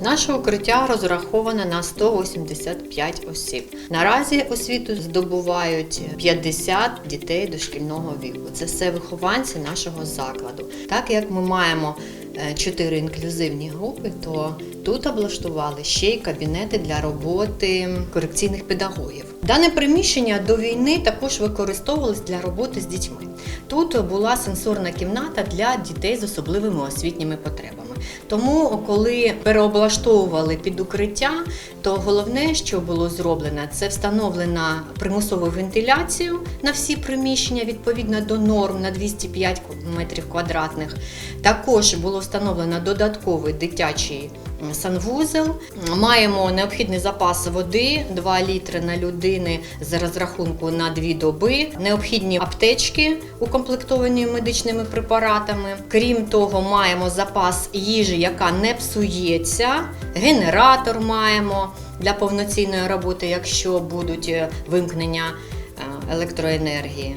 Наше укриття розраховане на 185 осіб. Наразі освіту здобувають 50 дітей дошкільного віку. Це все вихованці нашого закладу. Так як ми маємо е, чотири інклюзивні групи, то тут облаштували ще й кабінети для роботи корекційних педагогів. Дане приміщення до війни також використовувалось для роботи з дітьми. Тут була сенсорна кімната для дітей з особливими освітніми потребами. Тому, коли переоблаштовували під укриття, то головне, що було зроблено, це встановлена примусову вентиляцію на всі приміщення відповідно до норм на 205 метрів квадратних. Також було встановлено додатковий дитячий санвузел. Маємо необхідний запас води 2 літри на людини з розрахунку на 2 доби, необхідні аптечки, укомплектовані медичними препаратами. Крім того, маємо запас їжі, яка не псується, генератор маємо для повноцінної роботи, якщо будуть е, вимкнення е, електроенергії.